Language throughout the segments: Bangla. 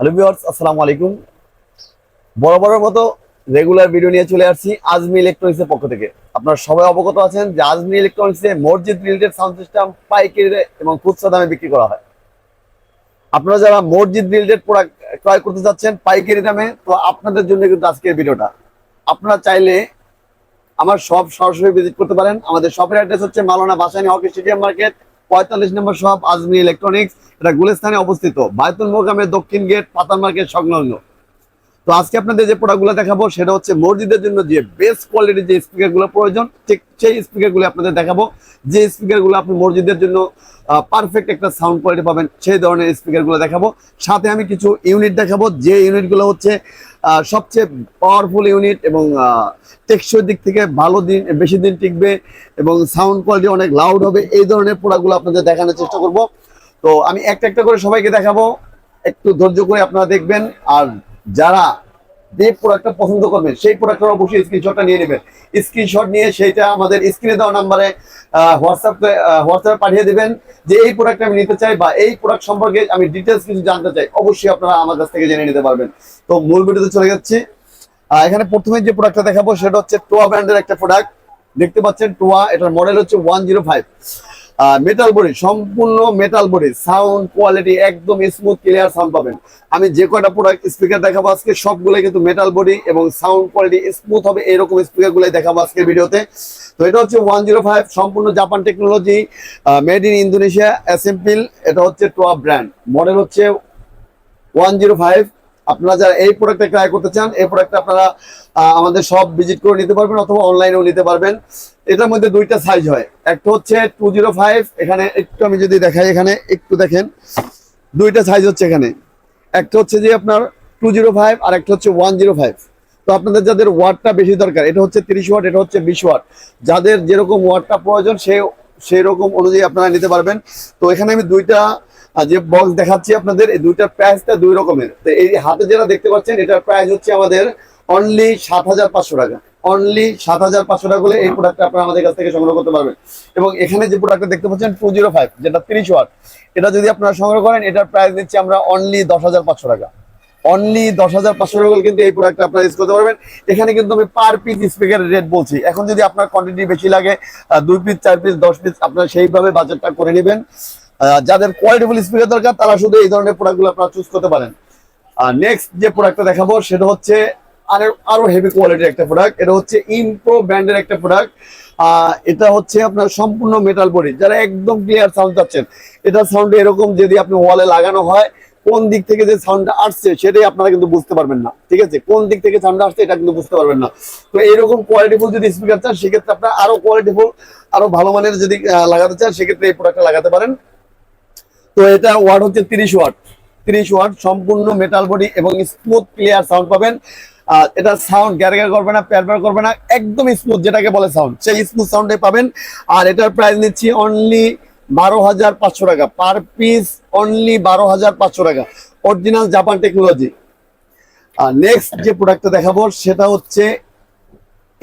হ্যালো ভিউয়ার্স আসসালামু আলাইকুম। বরাবরের মতো রেগুলার ভিডিও নিয়ে চলে আসছি আজমি ইলেকট্রনিক্সের পক্ষ থেকে। আপনারা সবাই অবগত আছেন যে আজমি ইলেকট্রনিক্সে মসজিদ রিলেটেড সাউন্ড সিস্টেম পাইকারি এবং খুচরা দামে বিক্রি করা হয়। আপনারা যারা মসজিদ রিলেটেড প্রোডাক্ট ক্রয় করতে যাচ্ছেন পাইকারি দামে, তো আপনাদের জন্য কিন্তু আজকের ভিডিওটা। আপনারা চাইলে আমার সব সরাসরি ভিজিট করতে পারেন। আমাদের শপের অ্যাড্রেস হচ্ছে Maulana Bhasani hockey stadium market পঁয়তাল্লিশ নম্বর সব আজমি ইলেকট্রনিক্স এটা গুলিস্তানে অবস্থিত। বায়তুল মোকামের দক্ষিণ গেট পাতান মার্কেট সংলগ্ন। তো আজকে আপনাদের যে প্রোডাক্টগুলো দেখাবো, সেটা হচ্ছে মসজিদের জন্য যে বেস্ট কোয়ালিটির যে স্পিকারগুলো প্রয়োজন, ঠিক সেই স্পিকারগুলো আপনাদের দেখাবো। যে স্পিকারগুলো আপনি মসজিদের জন্য পারফেক্ট একটা সাউন্ড কোয়ালিটি পাবেন, সেই ধরনের স্পিকারগুলো দেখাবো। সাথে আমি কিছু ইউনিট দেখাবো, যে ইউনিটগুলো হচ্ছে সবচেয়ে পাওয়ারফুল ইউনিট এবং টেকসই দিক থেকে ভালো দিন, বেশি দিন টিকবে এবং সাউন্ড কোয়ালিটি অনেক লাউড হবে, এই ধরনের প্রোডাক্টগুলো আপনাদের দেখানোর চেষ্টা করব। তো আমি একটা একটা করে সবাইকে দেখাবো, একটু ধৈর্য করে আপনারা দেখবেন, আর যারা যে প্রোডাক্টটা পছন্দ করবেন, সেই প্রোডাক্টটা অবশ্যই স্ক্রিনশটটা নিয়ে নেবেন। স্ক্রিনশট নিয়ে সেইটা আমাদের স্ক্রিনে দেওয়া নাম্বারে হোয়াটসঅ্যাপে হোয়াটসঅ্যাপে পাঠিয়ে দেবেন যে এই প্রোডাক্টটা আমি নিতে চাই বা এই প্রোডাক্ট সম্পর্কে আমি ডিটেলস কিছু জানতে চাই, অবশ্যই আপনারা আমার কাছ থেকে জেনে নিতে পারবেন। তো মূল ভিডিওতে চলে যাচ্ছি। এখানে প্রথমে যে প্রোডাক্টটা দেখাবো, সেটা হচ্ছে টোয়া ব্র্যান্ডের একটা প্রোডাক্ট দেখতে পাচ্ছেন টোয়া এটার মডেল হচ্ছে one zero five metal body সম্পূর্ণ মেটাল বডি সাউন্ড কোয়ালিটি একদম স্মুথ ক্লিয়ার সাউন্ড পাবেন। আমি যে কয়টা প্রোডাক্ট স্পিকার দেখাবো আজকে সবগুলো কিন্তু মেটাল বডি এবং সাউন্ড কোয়ালিটি স্মুথ হবে, এরকম স্পিকার গুলাই দেখাবো আজকের ভিডিওতে। তো এটা হচ্ছে ওয়ান জিরো ফাইভ সম্পূর্ণ Japan technology made in Indonesia assemble এটা হচ্ছে টোয়া ব্র্যান্ড মডেল হচ্ছে ওয়ান জিরো ফাইভ আপনারা যারা এই প্রোডাক্টটা ক্রয় করতে চান, এই প্রোডাক্টটা আপনারা আমাদের সব ভিজিট করে নিতে পারবেন অথবা অনলাইনেও নিতে পারবেন। এটার মধ্যে দুইটা সাইজ হয়। একটা হচ্ছে টু এখানে একটু আমি যদি দেখাই এখানে, একটু দেখেন। দুইটা সাইজ হচ্ছে এখানে। একটা হচ্ছে যে আপনার টু আর একটা হচ্ছে ওয়ান তো আপনাদের যাদের ওয়াটটা বেশি দরকার, এটা হচ্ছে তিরিশ ওয়াট এটা হচ্ছে বিশ ওয়াট যাদের যেরকম ওয়াটটা প্রয়োজন, সে সেই রকম অনুযায়ী আপনারা নিতে পারবেন। তো এখানে আমি দুইটা আহ, যে বক্স দেখাচ্ছি আপনাদের এই দুইটার প্রাইসটা দুই রকমের। তো এই হাতে যেটা দেখতে পাচ্ছেন এটার প্রাইস হচ্ছে আমাদের অনলি সাত হাজার পাঁচশো টাকা। অনলি সাত হাজার পাঁচশো টাকা হলে এই প্রোডাক্টটা আপনারা আমাদের কাছ থেকে সংগ্রহ করতে পারবেন। এবং এখানে যে প্রোডাক্টটা দেখতে পাচ্ছেন টু জিরো ফাইভ যেটা তিরিশ ওয়াট এটা যদি আপনারা সংগ্রহ করেন এটার প্রাইস দিচ্ছি আমরা অনলি দশ হাজার পাঁচশো টাকা। অনলি দশ হাজার পাঁচশো টাকা কিন্তু এই প্রোডাক্টটা আপনারা ইউজ করতে পারবেন। এখানে কিন্তু আমি পার পিস স্পিকারের রেট বলছি। এখন যদি আপনার কোয়ান্টিটি বেশি লাগে দুই পিস চার পিস দশ পিস আপনারা সেইভাবে বাজেটটা করে নেবেন। যাদের কোয়ালিটিফুল স্পিকার দরকার, তারা শুধু এই ধরনের প্রোডাক্টগুলো আপনারা চুজ করতে পারেন। আর নেক্সট যে প্রোডাক্টটা দেখাবো, সেটা হচ্ছে আরও আরও হেভি কোয়ালিটির একটা প্রোডাক্ট এটা হচ্ছে ইমপ্রো ব্র্যান্ডের একটা প্রোডাক্ট এটা হচ্ছে আপনার সম্পূর্ণ মেটাল বডি যারা একদম ক্লিয়ার সাউন্ড চাচ্ছেন, এটা সাউন্ড এরকম যদি আপনি ওয়ালে লাগানো হয়, কোন দিক থেকে যে সাউন্ডটা আসছে, সেটাই আপনারা কিন্তু বুঝতে পারবেন না। ঠিক আছে? কোন দিক থেকে সাউন্ডটা আসছে, এটা কিন্তু বুঝতে পারবেন না। তো এরকম কোয়ালিটিফুল যদি স্পিকার চান, সেক্ষেত্রে আপনার আরও কোয়ালিটিফুল আরও ভালো মানের যদি লাগাতে চান, সেক্ষেত্রে এই প্রোডাক্টটা লাগাতে পারেন। তো এটা ওয়াট হচ্ছে তিরিশ ওয়াট তিরিশ ওয়াট সম্পূর্ণ মেটাল বডি এবং স্মুথ ক্লিয়ার সাউন্ড পাবেন। আর এটা সাউন্ড গ্যার গ্যার করবে না, প্যার করবে না, একদম স্মুথ যেটাকে বলে সাউন্ড সেই স্মুথ সাউন্ডে পাবেন। আর এটার প্রাইস নিচ্ছি অনলি বারো হাজার পাঁচশো টাকা। পার পিস অনলি বারো হাজার পাঁচশো টাকা। অরিজিনাল জাপান টেকনোলজি আর নেক্সট যে প্রোডাক্টটা দেখাবো, সেটা হচ্ছে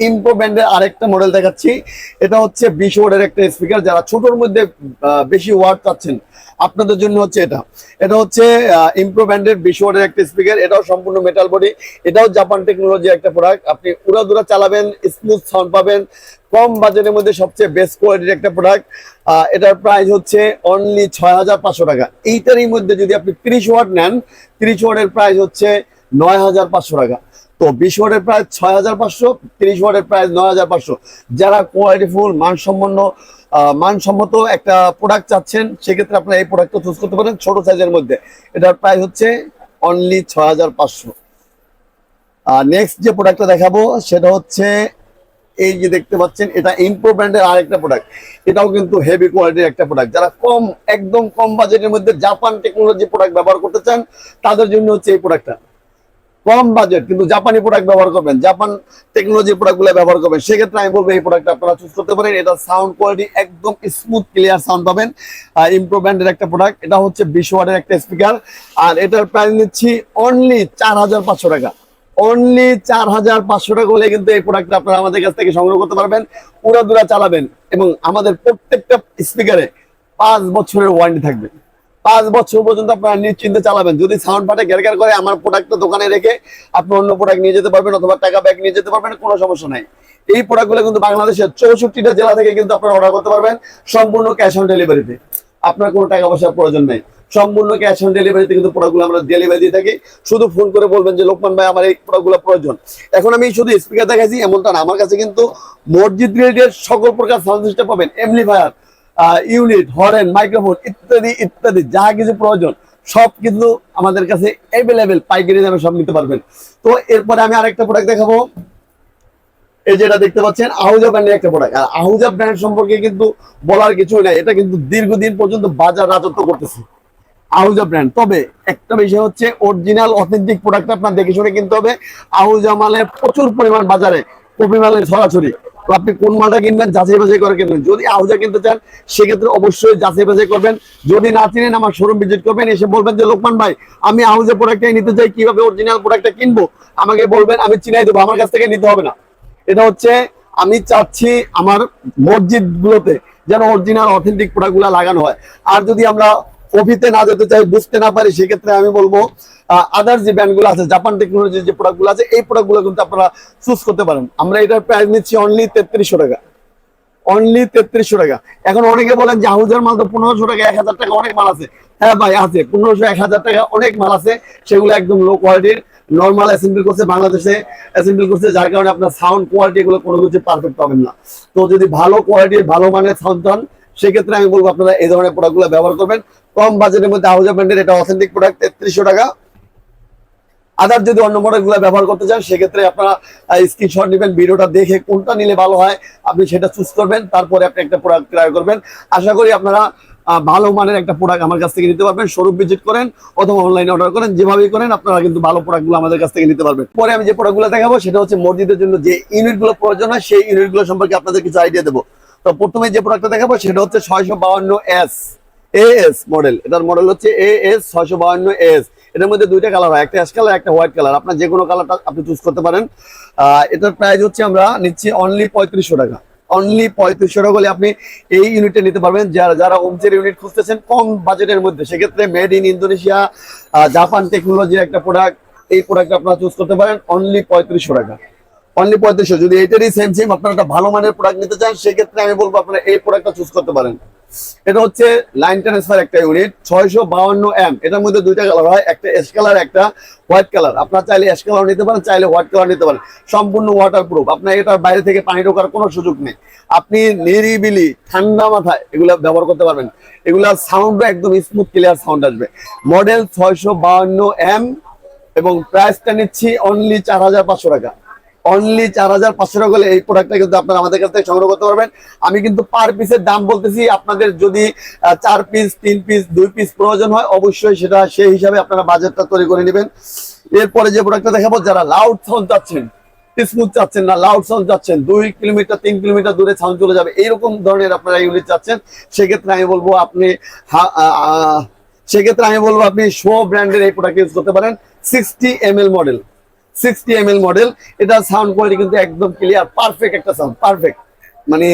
ইম্পো ব্র্যান্ডের আরেকটা মডেল দেখাচ্ছি। এটা হচ্ছে বিশ ওয়ার্ডের একটা স্পিকার যারা ছোটর মধ্যে বেশি ওয়ার্ড চাচ্ছেন, আপনাদের জন্য হচ্ছে এটা। এটা হচ্ছে ইম্প্রো ব্র্যান্ডের বিশ ওয়ার্ডের একটা স্পিকার এটাও সম্পূর্ণ মেটাল বডি এটাও জাপান টেকনোলজি একটা প্রোডাক্ট আপনি উড়াদুরা চালাবেন স্মুথ সাউন্ড পাবেন। কম বাজেটের মধ্যে সবচেয়ে বেস্ট কোয়ালিটির একটা প্রোডাক্ট এটার প্রাইস হচ্ছে অনলি ছয় হাজার পাঁচশো টাকা। এইটারই মধ্যে যদি আপনি তিরিশ ওয়াট নেন, তিরিশ ওয়াটের প্রাইস হচ্ছে নয় হাজার পাঁচশো টাকা। তো বিশ ওয়াটের প্রায় ছয় হাজার পাঁচশো, তিরিশ ওয়াটের প্রায় নয় হাজার পাঁচশো। যারা কোয়ালিটিফুল মানসম্পন্ন মানসম্মত একটা প্রোডাক্ট চাচ্ছেন, সেক্ষেত্রে আপনারা এই প্রোডাক্টটা চুজ করতে পারেন ছোট সাইজের মধ্যে। এটার প্রাইস হচ্ছে অনলি ছয় হাজার পাঁচশো। আর নেক্সট যে প্রোডাক্টটা দেখাবো, সেটা হচ্ছে এই যে দেখতে পাচ্ছেন, এটা ইম্প্রো ব্র্যান্ডের আরেকটা প্রোডাক্ট এটাও কিন্তু হেভি কোয়ালিটির একটা প্রোডাক্ট যারা কম, একদম কম বাজেটের মধ্যে জাপান টেকনোলজি প্রোডাক্ট ব্যবহার করতে চান, তাদের জন্য হচ্ছে এই প্রোডাক্টটা কম বাজেট কিন্তু জাপানি প্রোডাক্ট ব্যবহার করবেন জাপান টেকনোলজি প্রোডাক্টগুলো ব্যবহার করবেন, সেক্ষেত্রে আমি বলব এই প্রোডাক্ট আপনারা চুজ করতে পারেন, এটা সাউন্ড কোয়ালিটি একদম স্মুথ ক্লিয়ার সাউন্ড পাবেন ইম্প্রো ব্র্যান্ডের একটা প্রোডাক্ট এটা হচ্ছে বিশ ওয়াটের একটা স্পিকার আর এটার প্রাইস নিচ্ছি অনলি চার হাজার পাঁচশো টাকা অনলি চার হাজার পাঁচশো টাকা হলে কিন্তু এই প্রোডাক্টটা আপনারা আমাদের কাছ থেকে সংগ্রহ করতে পারবেন, উড়াদুরা চালাবেন, এবং আমাদের প্রত্যেকটা স্পিকারে পাঁচ বছরের ওয়ারেন্টি থাকবে। পাঁচ বছর পর্যন্ত আপনারা নিশ্চিন্তে চালাবেন। যদি সাউন্ড ফাটে গ্যার করে আমার প্রোডাক্টটা দোকানে রেখে আপনি অন্য প্রোডাক্ট নিয়ে যেতে পারবেন অথবা টাকা ব্যাগ নিয়ে যেতে পারবেন, কোনো সমস্যা নাই। এই প্রোডাক্টগুলো কিন্তু বাংলাদেশের চৌষট্টিটা জেলা থেকে কিন্তু আপনারা অর্ডার করতে পারবেন, সম্পূর্ণ ক্যাশ অন ডেলিভারিতে আপনার কোনো টাকা পয়সার প্রয়োজন নেই। সম্পূর্ণ ক্যাশ অন ডেলিভারিতে কিন্তু প্রোডাক্টগুলো আমরা ডেলিভারি দিয়ে থাকি। শুধু ফোন করে বলবেন যে, লোকমান ভাই, আমার এই প্রোডাক্টগুলো প্রয়োজন। এখন আমি শুধু স্পিকার দেখাইছি, এমনটা না। আমার কাছে কিন্তু মসজিদ রিলেটেড সকল প্রকার সাউন্ড সিস্টেম পাবেন। এমপ্লিফায়ার ইউনিট হরেন মাইক্রোফোন ইত্যাদি ইত্যাদি, যা কিছু প্রয়োজন, সব কিন্তু আমাদের কাছে অ্যাভেলেবেল পাইকারি দামে সব নিতে পারবেন। তো এরপরে আমি আরেকটা প্রোডাক্ট দেখাবো। এই যেটা দেখতে পাচ্ছেন আহুজা ব্র্যান্ডের একটা প্রোডাক্ট আর আহুজা ব্র্যান্ড সম্পর্কে কিন্তু বলার কিছু নাই, এটা কিন্তু দীর্ঘদিন পর্যন্ত বাজার রাজত্ব করতেছে। আহুজা ব্র্যান্ড তবে একটা বিষয় হচ্ছে অরিজিনাল অথেন্টিক প্রোডাক্ট আপনার দেখে শুনে কিনতে হবে। আহুজা মালের প্রচুর পরিমাণ বাজারে, কপি মালের ছড়াছড়ি আপনি কোন মালটা কিনবেন, যাচাই বাছাই করে কিনবেন। যদি আহুজা কিনতে চান, সেক্ষেত্রে অবশ্যই যাচাই বাছাই করবেন। যদি না চিনেন, আমার শোরুম ভিজিট করবেন, এসে বলবেন যে, লোকমান ভাই, আমি আহুজা প্রোডাক্টটাই নিতে চাই, কীভাবে অরিজিনাল প্রোডাক্টটা কিনবো? আমাকে বলবেন, আমি চিনাই দেবো, আমার কাছ থেকে নিতে হবে না। এটা হচ্ছে, আমি চাচ্ছি আমার মসজিদ গুলোতে যেন অরিজিনাল অথেন্টিক প্রোডাক্ট লাগানো হয়। আর যদি আমরা কপিতে না যেতে চাই, বুঝতে না পারি, সেক্ষেত্রে আমি বলব আদার যে ব্র্যান্ডগুলো আছে জাপান টেকনোলজির যে প্রোডাক্টগুলো আছে, এই প্রোডাক্টগুলো কিন্তু আপনারা চুজ করতে পারেন। আমরা এটার প্রাইস নিচ্ছি অনলি তেত্রিশশো টাকা। অনলি তেত্রিশশো টাকা। এখন অনেকে বলেন যে হাউজের মাল তো পনেরোশো টাকা, এক হাজার টাকা অনেক মাল আছে। হ্যাঁ ভাই, আছে। পনেরোশো, এক হাজার টাকা অনেক মাল আছে। সেগুলো একদম লো কোয়ালিটির নর্মাল অ্যাসেম্বল করছে বাংলাদেশে। অ্যাসেম্বল করছে যার কারণে আপনার সাউন্ড কোয়ালিটি এগুলো কোনো কিছু পারফেক্ট পাবেন না। তো যদি ভালো কোয়ালিটির ভালো মানের সাউন্ড চান সেক্ষেত্রে আমি বলব আপনারা এই ধরনের প্রোডাক্টগুলো ব্যবহার করবেন। কম বাজেটের মধ্যে হাউজা ব্র্যান্ডের এটা অথেন্টিক প্রোডাক্ট তেত্রিশশো টাকা। আদার যদি অন্য মডেলগুলো ব্যবহার করতে চান, সেক্ষেত্রে আপনারা স্ক্রিনশট নেবেন, ভিডিওটা দেখে কোনটা নিলে ভালো হয়, আপনি সেটা চুজ করবেন, তারপরে আপনি একটা প্রোডাক্ট ক্রয় করবেন। আশা করি আপনারা ভালো মানের একটা প্রোডাক্ট আমার কাছ থেকে নিতে পারবেন। শোরুম ভিজিট করেন অথবা অনলাইনে অর্ডার করেন, যেভাবেই করেন, আপনারা কিন্তু ভালো প্রোডাক্টগুলো আমাদের কাছ থেকে নিতে পারবেন। পরে আমি যে প্রোডাক্টগুলো দেখাবো, সেটা হচ্ছে মসজিদের জন্য যে ইউনিটগুলো প্রয়োজন হয়, সেই ইউনিটগুলো সম্পর্কে আপনাদের কিছু আইডিয়া দেবো। তো প্রথমে যে প্রোডাক্টটা দেখাবো সেটা হচ্ছে ছয়শো বাউন্ন এস এএস মডেল এটার মডেল হচ্ছে এএস ছয়শো বাউন্ন এস এটার মধ্যে দুইটা কালার হয়, একটা অ্যাশ কালার একটা হোয়াইট কালার আপনার যে কোনো কালারটা আপনি চুজ করতে পারেন। এটার প্রাইস হচ্ছে আমরা নিচ্ছি অনলি পঁয়ত্রিশশো টাকা। অনলি পঁয়ত্রিশশো টাকা হলে আপনি এই ইউনিটটা নিতে পারবেন। যারা যারা হোমচের ইউনিট খুঁজতেছেন, কম বাজেটের মধ্যে, সেক্ষেত্রে মেড ইন ইন্দোনেশিয়া জাপান টেকনোলজির একটা প্রোডাক্ট এই প্রোডাক্ট আপনারা চুজ করতে পারেন। অনলি পঁয়ত্রিশশো টাকা। অনলি পঁয়ত্রিশশো যদি এটারই সেম সেম আপনারা একটা ভালো মানের প্রোডাক্ট নিতে চান, সেক্ষেত্রে আমি বলব আপনারা এই প্রোডাক্টটা চুজ করতে পারেন। এটা হচ্ছে লাইন ট্রান্সফার একটা ইউনিট ছয়শো বাউন্ন এম এটার মধ্যে দুইটা কালার হয়, একটা এস কালার একটা হোয়াইট কালার আপনার চাইলে এস কালার নিতে পারেন, চাইলে হোয়াইট কালার নিতে পারেন। সম্পূর্ণ ওয়াটার প্রুফ আপনার এটার বাইরে থেকে পানি ঢোকার কোনো সুযোগ নেই। আপনি নিরিবিলি, ঠান্ডা মাথায় এগুলো ব্যবহার করতে পারবেন। এগুলার সাউন্ডও একদম স্মুথ ক্লিয়ার সাউন্ড আসবে। মডেল ছয়শো বাউন্ন এম এবং প্রাইসটা নিচ্ছি অনলি চার হাজার পাঁচশো টাকা। অনলি চার হাজার পাঁচশো টাকা হলে এই প্রোডাক্টটা কিন্তু আপনারা আমাদের কাছ থেকে সংগ্রহ করতে পারবেন। আমি কিন্তু পার পিসের দাম বলতেছি, আপনাদের যদি চার পিস তিন পিস দুই পিস প্রয়োজন হয়, অবশ্যই সেটা সেই হিসাবে আপনারা বাজেটটা তৈরি করে নেবেন। এরপরে যে প্রোডাক্টটা দেখাবো, যারা লাউড সাউন্ড চাচ্ছেন স্মুথ চাচ্ছেন না লাউড সাউন্ড চাচ্ছেন, দুই কিলোমিটার, তিন কিলোমিটার দূরে সাউন্ড চলে যাবে, এইরকম ধরনের আপনারা ইউনিট চাচ্ছেন, সেক্ষেত্রে আমি বলব আপনি সেক্ষেত্রে আমি বলব আপনি শো ব্র্যান্ডের এই প্রোডাক্ট ইউজ করতে পারেন sixty M L model sixty M model. এটা সাউন্ড কোয়ালিটি কিন্তু একদম ক্লিয়ার পারফেক্ট একটা সাউন্ড পারফেক্ট মানে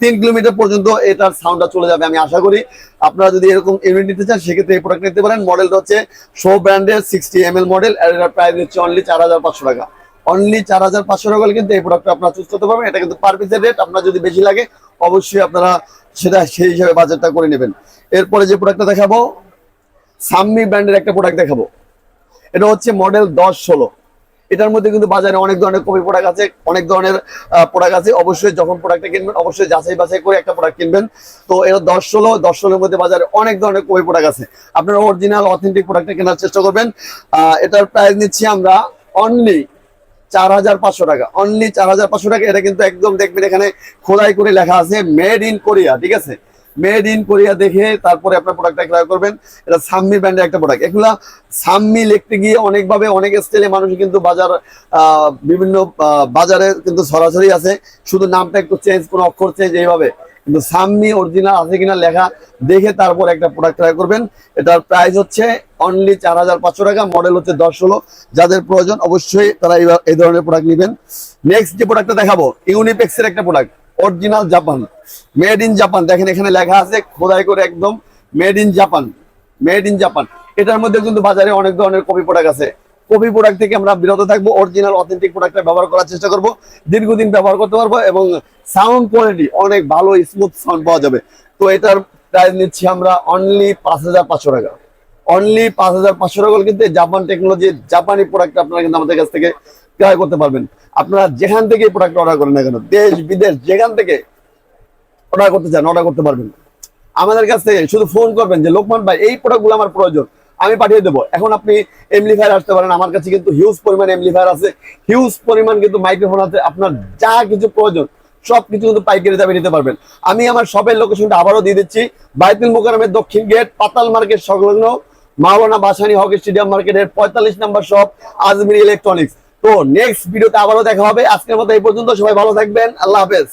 তিন কিলোমিটার পর্যন্ত এটার সাউন্ডটা চলে যাবে আমি আশা করি। আপনারা যদি এরকম ইউনিট নিতে চান, সেক্ষেত্রে এই প্রোডাক্ট নিতে পারেন। মডেলটা হচ্ছে শো ব্র্যান্ডের সিক্সটি এম মডেল আর এটার প্রাইস হচ্ছে অনলি চার হাজার পাঁচশো টাকা। অনলি চার হাজার পাঁচশো টাকা হলে কিন্তু এই প্রোডাক্টটা আপনারা চুজ করতে পারবেন। এটা কিন্তু পার পিসের রেট আপনার যদি বেশি লাগে, অবশ্যই আপনারা সেটা সেই হিসাবে বাজেটটা করে নেবেন। এরপরে যে প্রোডাক্টটা দেখাবো, সাম্মি ব্র্যান্ডের একটা প্রোডাক্ট দেখাবো। এটা হচ্ছে মডেল দশ ষোলো। এটার মধ্যে কিন্তু বাজারে অনেক ধরনের কপি প্রোডাক্ট আছে, অনেক ধরনের প্রোডাক্ট আছে। অবশ্যই যখন প্রোডাক্টটা কিনবেন, অবশ্যই যাচাই বাছাই করে একটা প্রোডাক্ট কিনবেন। তো এটা দশ ষোলো, দশ ষোলোর মধ্যে বাজারে অনেক ধরনের কপি প্রোডাক্ট আছে। আপনারা অরিজিনাল অথেন্টিক প্রোডাক্টটা কেনার চেষ্টা করবেন। এটার প্রাইস নিচ্ছি আমরা অনলি চার হাজার পাঁচশো টাকা। অনলি চার হাজার পাঁচশো টাকা। এটা কিন্তু একদম দেখবেন এখানে খোদাই করে লেখা আছে মেড ইন কোরিয়া ঠিক আছে? মেড ইন কোরিয়া দেখে তারপরে আপনার প্রোডাক্টটা ক্রয় করবেন। এটা সাম্মি ব্র্যান্ডের একটা প্রোডাক্ট এগুলা সাম্মি লিখতে গিয়ে অনেকভাবে অনেক স্টাইলে মানুষ কিন্তু বাজার বিভিন্ন বাজারে কিন্তু সরাসরি আছে শুধু নামটা একটু চেঞ্জ কোনো অক্ষর চেঞ্জ এইভাবে। কিন্তু সাম্মি অরিজিনাল আছে কিনা লেখা দেখে তারপর একটা প্রোডাক্ট ট্রাই করবেন। এটার প্রাইস হচ্ছে অনলি চার হাজার পাঁচশো টাকা মডেল হচ্ছে দশ ষোলো। যাদের প্রয়োজন অবশ্যই তারা এই ধরনের প্রোডাক্ট নেবেন। নেক্সট যে প্রোডাক্টটা দেখাবো ইউনিপেক্সের একটা product original Japan made in Japan দেখেন এখানে লেখা আছে, খোদাই করে একদম made in Japan made in Japan এটার মধ্যে কিন্তু বাজারে অনেক ধরনের কপি প্রোডাক্ট আছে। কপি প্রোডাক্ট থেকে আমরা বিরত থাকব অরিজিনাল অথেন্টিক প্রোডাক্টটা ব্যবহার করার চেষ্টা করব। দীর্ঘদিন ব্যবহার করতে পারব এবং সাউন্ড কোয়ালিটি অনেক ভালো স্মুথ সাউন্ড পাওয়া যাবে। তো এটার প্রাইস নিচ্ছি আমরা অনলি পাঁচ হাজার পাঁচশো টাকা। অনলি পাঁচ হাজার পাঁচশো টাকা কিন্তু জাপান টেকনোলজি জাপানি প্রোডাক্ট আপনারা কিন্তু আমাদের কাছ থেকে ক্রয় করতে পারবেন। আপনারা যেখান থেকে প্রোডাক্ট অর্ডার করেন না কেন, দেশ, বিদেশ, যেখান থেকে অর্ডার করতে চান অর্ডার করতে পারবেন। আমাদের কাছ থেকে শুধু ফোন করবেন যে, লোকমান ভাই, এই প্রোডাক্টগুলো আমার প্রয়োজন, আমি পাঠিয়ে দেবো। এখন আপনি এমলিফায়ার আসতে পারেন, আমার কাছে কিন্তু হিউজ পরিমাণ এমলিফায়ার আছে। হিউজ পরিমাণ কিন্তু মাইক্রোফোন আছে, আপনার যা কিছু প্রয়োজন সব কিছু কিন্তু পাইকারি দামে নিতে পারবেন। আমি আমার শপের লোকেশনটা আবারও দিয়ে দিচ্ছি। বাইতুল মোকারমের দক্ষিণ গেট পাতাল মার্কেট সংলগ্ন মাওলানা বাসানি হকি স্টেডিয়াম মার্কেটের পঁয়তাল্লিশ নাম্বার শপ আজমির ইলেকট্রনিক্স তো নেক্সট ভিডিওতে আবারও দেখা হবে। আজকের মতো এই পর্যন্ত, সবাই ভালো থাকবেন। আল্লাহ হাফেজ।